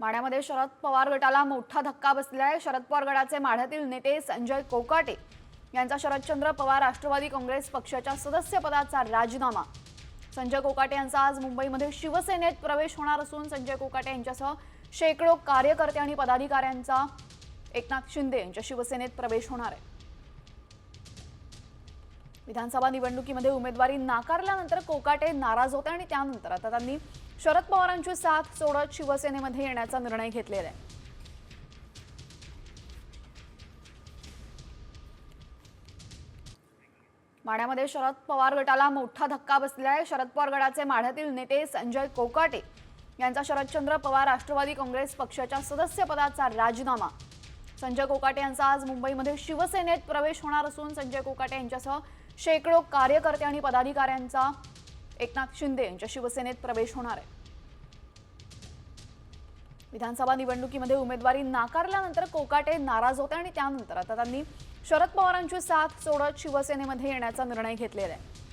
माढ्यामध्ये शरद पवार गटाला मोठा धक्का बसलेला आहे. शरद पवार गटाचे माढ्यातील नेते संजय कोकाटे यांचा शरदचंद्र पवार राष्ट्रवादी काँग्रेस पक्षाच्या सदस्यपदाचा राजीनामा. संजय कोकाटे यांचा आज मुंबईमध्ये शिवसेनेत प्रवेश होणार असून संजय कोकाटे यांच्यासह शेकडो कार्यकर्ते आणि पदाधिकाऱ्यांचा एकनाथ शिंदे यांच्या शिवसेनेत प्रवेश होणार आहे. विधानसभा निवडणुकीमध्ये उमेदवारी नाकारल्यानंतर कोकाटे नाराज होते आणि त्यानंतर आता त्यांनी शरद पवारांची साथ सोडत शिवसेनेमध्ये येण्याचा निर्णय घेतलेला आहे. माण्यामध्ये शरद पवार गटाला मोठा धक्का बसलेला आहे. शरद पवार गटाचे माढ्यातील नेते संजय कोकाटे यांचा शरदचंद्र पवार राष्ट्रवादी काँग्रेस पक्षाच्या सदस्यपदाचा राजीनामा. संजय कोकाटे यांचा आज मुंबईमध्ये शिवसेनेत प्रवेश होणार असून संजय कोकाटे यांच्यासह शेकडो कार्यकर्ते आणि पदाधिकाऱ्यांचा एकनाथ शिंदे यांच्या शिवसेनेत प्रवेश होणार आहे. विधानसभा निवडणुकीमध्ये उमेदवारी नाकारल्यानंतर कोकाटे नाराज होते आणि त्यानंतर आता त्यांनी शरद पवारांची साथ सोडत शिवसेनेमध्ये येण्याचा निर्णय घेतलेला आहे.